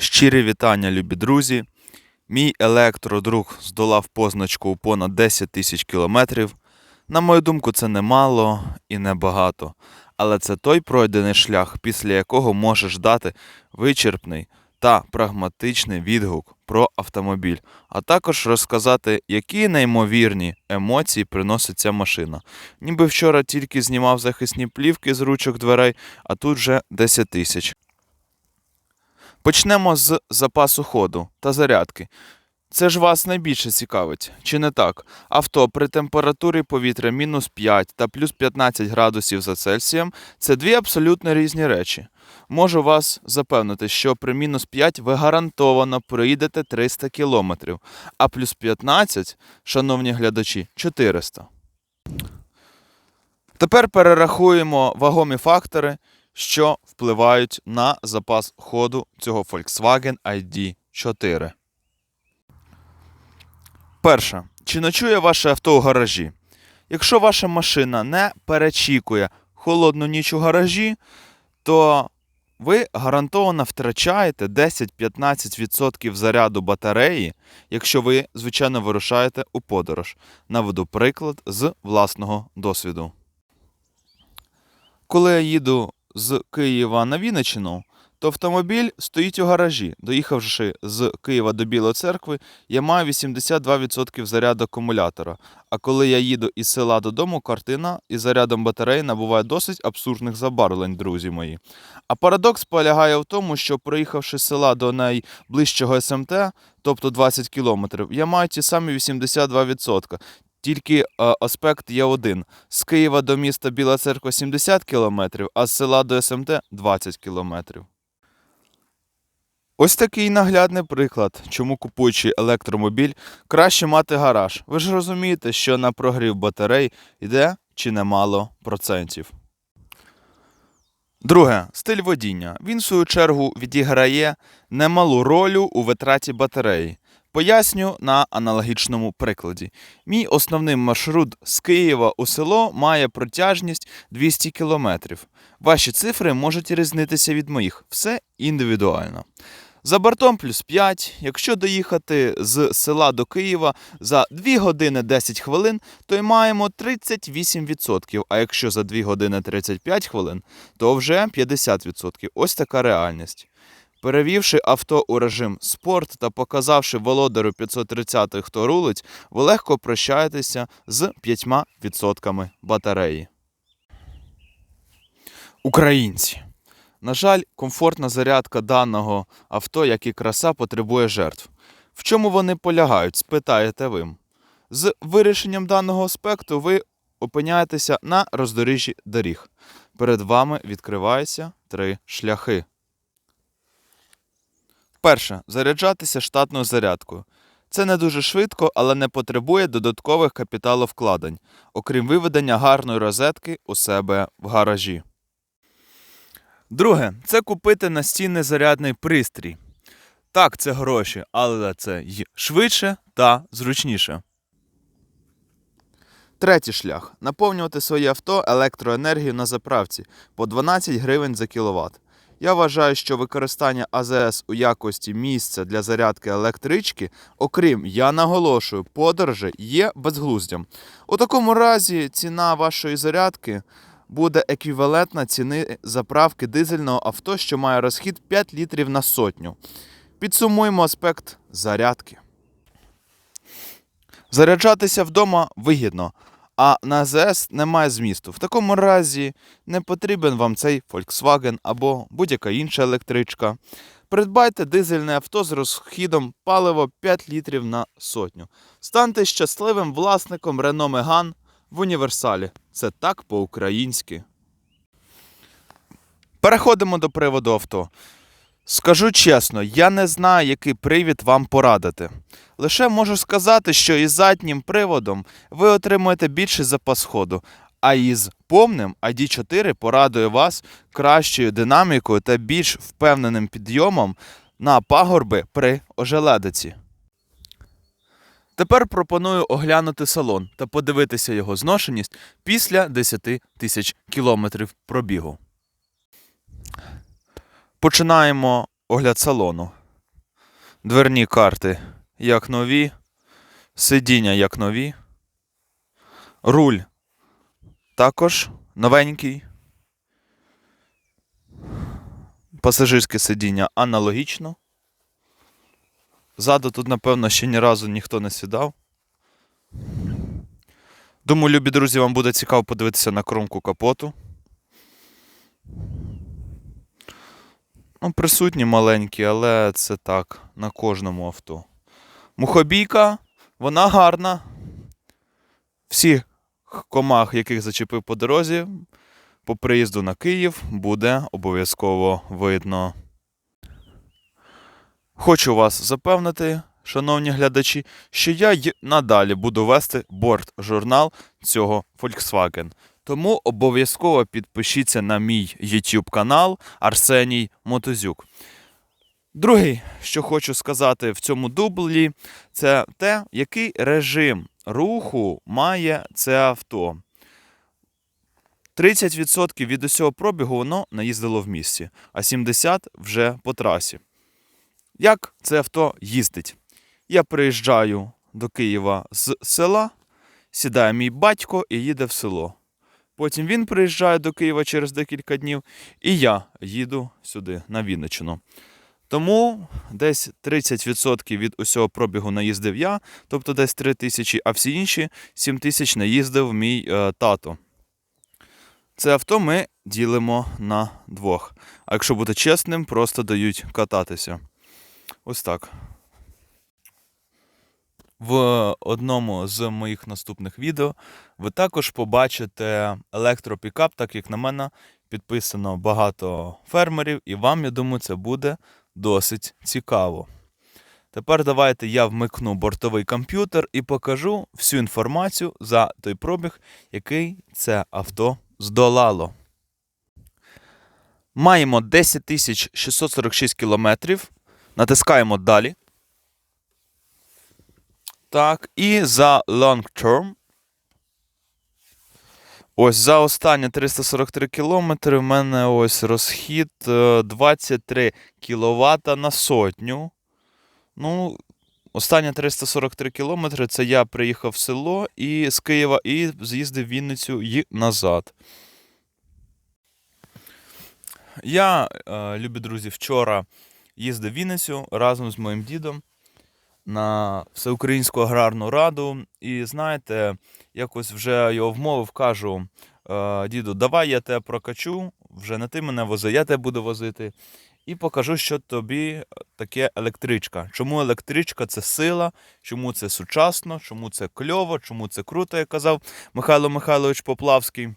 Щирі вітання, любі друзі. Мій електродруг здолав позначку у понад 10 тисяч кілометрів. На мою думку, це немало і небагато. Але це той пройдений шлях, після якого можеш дати вичерпний та прагматичний відгук про автомобіль, а також розказати, які неймовірні емоції приносить ця машина. Ніби вчора тільки знімав захисні плівки з ручок дверей, а тут вже 10 тисяч. Почнемо з запасу ходу та зарядки. Це ж вас найбільше цікавить, чи не так? Авто при температурі повітря мінус 5 та плюс 15 градусів за Цельсієм це дві абсолютно різні речі. Можу вас запевнити, що при мінус 5 ви гарантовано проїдете 300 кілометрів, а плюс 15, шановні глядачі, 400. Тепер перерахуємо вагомі фактори, що впливають на запас ходу цього Volkswagen ID4. Перше. Чи ночує ваше авто у гаражі? Якщо ваша машина не перечікує холодну ніч у гаражі, то ви гарантовано втрачаєте 10-15% заряду батареї, якщо ви, звичайно, вирушаєте у подорож. Наведу приклад з власного досвіду. Коли я їду з Києва на Вінниччину, то автомобіль стоїть у гаражі. Доїхавши з Києва до Білої церкви, я маю 82% заряду акумулятора. А коли я їду із села додому, картина із зарядом батареї набуває досить абсурдних забарвлень, друзі мої. А парадокс полягає в тому, що проїхавши з села до найближчого СМТ, тобто 20 кілометрів, я маю ті самі 82%. Тільки е, аспект є один: з Києва до міста Біла Церква 70 кілометрів, а з села до СМТ 20 кілометрів. Ось такий наглядний приклад, чому купуючи електромобіль, краще мати гараж. Ви ж розумієте, що на прогрів батарей йде чи немало процентів. Друге, стиль водіння. Він, в свою чергу, відіграє немалу роль у витраті батареї. Поясню на аналогічному прикладі. Мій основний маршрут з Києва у село має протяжність 200 км. Ваші цифри можуть різнитися від моїх. Все індивідуально. За бортом плюс 5. Якщо доїхати з села до Києва за 2 години 10 хвилин, то й маємо 38%. А якщо за 2 години 35 хвилин, то вже 50%. Ось така реальність. Перевівши авто у режим спорт та показавши володарю 530 хто рулить, ви легко прощаєтеся з 5% батареї. Українці. На жаль, комфортна зарядка даного авто, як і краса, потребує жертв. В чому вони полягають, спитаєте ви. З вирішенням даного аспекту ви опиняєтеся на роздоріжжі доріг. Перед вами відкриваються три шляхи. Перше. Заряджатися штатною зарядкою. Це не дуже швидко, але не потребує додаткових капіталовкладень, окрім виведення гарної розетки у себе в гаражі. Друге, це купити настінний зарядний пристрій. Так, це гроші, але це й швидше та зручніше. Третій шлях наповнювати своє авто електроенергією на заправці по 12 гривень за кіловат. Я вважаю, що використання АЗС у якості місця для зарядки електрички, окрім я наголошую, подорожі, є безглуздям. У такому разі ціна вашої зарядки буде еквівалентна ціни заправки дизельного авто, що має розхід 5 літрів на сотню. Підсумуємо аспект зарядки. Заряджатися вдома вигідно, а на АЗС немає змісту. В такому разі не потрібен вам цей Volkswagen або будь-яка інша електричка. Придбайте дизельне авто з розхідом палива 5 літрів на сотню. Станьте щасливим власником Renault Megane в універсалі. Це так по-українськи. Переходимо до приводу авто. Скажу чесно, я не знаю, який привід вам порадити. Лише можу сказати, що із заднім приводом ви отримуєте більший запас ходу, а із повним ID4 порадує вас кращою динамікою та більш впевненим підйомом на пагорби при ожеледиці. Тепер пропоную оглянути салон та подивитися його зношеність після 10 тисяч кілометрів пробігу. Починаємо огляд салону. Дверні карти як нові, сидіння як нові. Руль також новенький. Пасажирське сидіння аналогічно. Ззаду тут, напевно, ще ні разу ніхто не сідав. Думаю, любі друзі, вам буде цікаво подивитися на кромку капоту. Ну, присутні маленькі, але це так, на кожному авто. Мухобійка, вона гарна. Всі комах, яких зачепив по дорозі, по приїзду на Київ буде обов'язково видно. Хочу вас запевнити, шановні глядачі, що я й надалі буду вести борт-журнал цього Volkswagen. Тому обов'язково підпишіться на мій YouTube канал Арсеній Мотозюк. Другий, що хочу сказати в цьому дублі, це те, який режим руху має це авто. 30% від усього пробігу воно наїздило в місті, а 70% вже по трасі. Як це авто їздить? Я приїжджаю до Києва з села, сідає мій батько і їде в село. Потім він приїжджає до Києва через декілька днів, і я їду сюди, на Вінниччину. Тому десь 30% від усього пробігу наїздив я, тобто десь 3 тисячі, а всі інші 7 тисяч наїздив мій е, тато. Це авто ми ділимо на двох. А якщо бути чесним, просто дають кататися. Ось так. В одному з моїх наступних відео ви також побачите електропікап, так як на мене підписано багато фермерів, і вам, я думаю, це буде досить цікаво. Тепер давайте я вмикну бортовий комп'ютер і покажу всю інформацію за той пробіг, який це авто здолало. Маємо 10 646 кілометрів. Натискаємо далі. Так, і за long term. Ось за останні 343 кілометри в мене ось розхід е, 23 кВт на сотню. Ну, останні 343 кілометри це я приїхав в село і з Києва і з'їздив в Вінницю і назад. Я, е, любі друзі, вчора їздив в Вінницю разом з моїм дідом на Всеукраїнську аграрну раду. І знаєте, якось вже його вмовив, кажу: «Е, діду, давай я тебе прокачу, вже не ти мене вози, я тебе буду возити. І покажу, що тобі таке електричка. Чому електричка це сила, чому це сучасно, чому це кльово, чому це круто, як казав Михайло Михайлович Поплавський.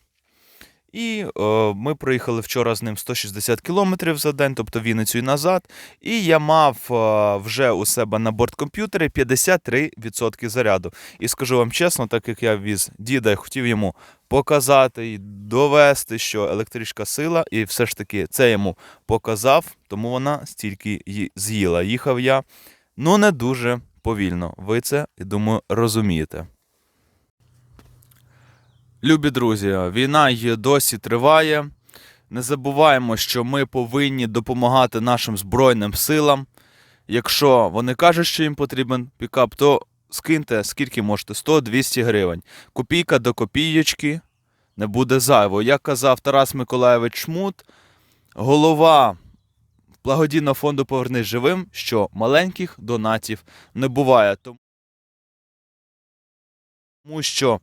І е, ми проїхали вчора з ним 160 кілометрів за день, тобто Вінницю і назад. І я мав е, вже у себе на борткомп'ютері 53% заряду. І скажу вам чесно, так як я віз діда, я хотів йому показати і довести, що електричка сила, і все ж таки це йому показав, тому вона стільки ї- з'їла. Їхав я ну не дуже повільно. Ви це, я думаю, розумієте. Любі друзі, війна й досі триває. Не забуваємо, що ми повинні допомагати нашим Збройним силам. Якщо вони кажуть, що їм потрібен пікап, то скиньте скільки можете 100-200 гривень. Копійка до копійочки не буде зайво. Як казав Тарас Миколаєвич Шмут, голова благодійного фонду Повернись живим, що маленьких донатів не буває. Тому що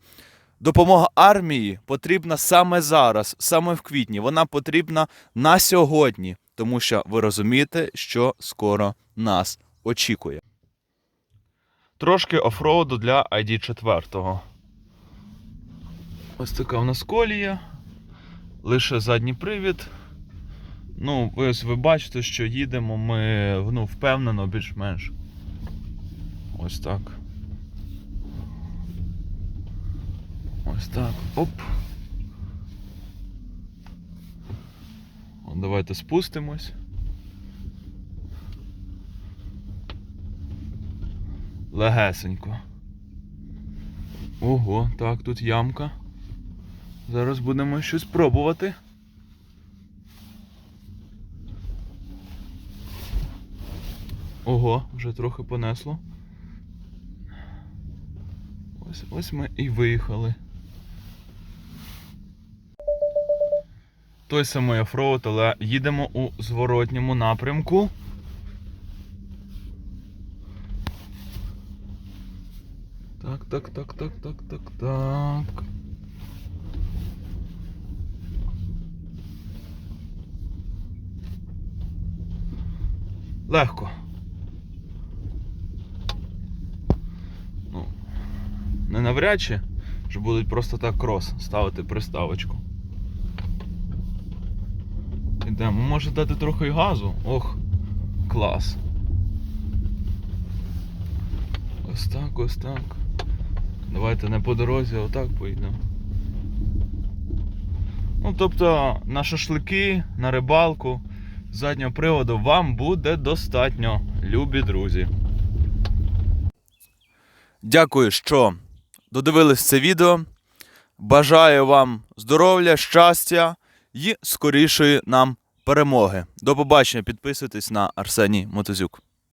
Допомога армії потрібна саме зараз, саме в квітні. Вона потрібна на сьогодні, тому що ви розумієте, що скоро нас очікує. Трошки офроуду для ID4. Ось така в нас колія. Лише задній привід. Ну, ось ви бачите, що їдемо ми ну, впевнено, більш-менш. Ось так. Ось так. Оп. Давайте спустимось. Легесенько. Ого, так, тут ямка. Зараз будемо щось пробувати. Ого, вже трохи понесло. Ось, ось ми і виїхали. Той самий офроуд, але їдемо у зворотньому напрямку. Так, так, так, так, так, так, так. Легко. Ну, не навряд чи, що будуть просто так крос ставити приставочку. Ідемо, може дати трохи газу. Ох, клас. Ось так, ось так. Давайте не по дорозі, а отак поїдемо. Ну, тобто на шашлики, на рибалку заднього приводу вам буде достатньо, любі друзі. Дякую, що додивились це відео. Бажаю вам здоров'я, щастя і скорішої нам перемоги. До побачення. Підписуйтесь на Арсеній Мотозюк.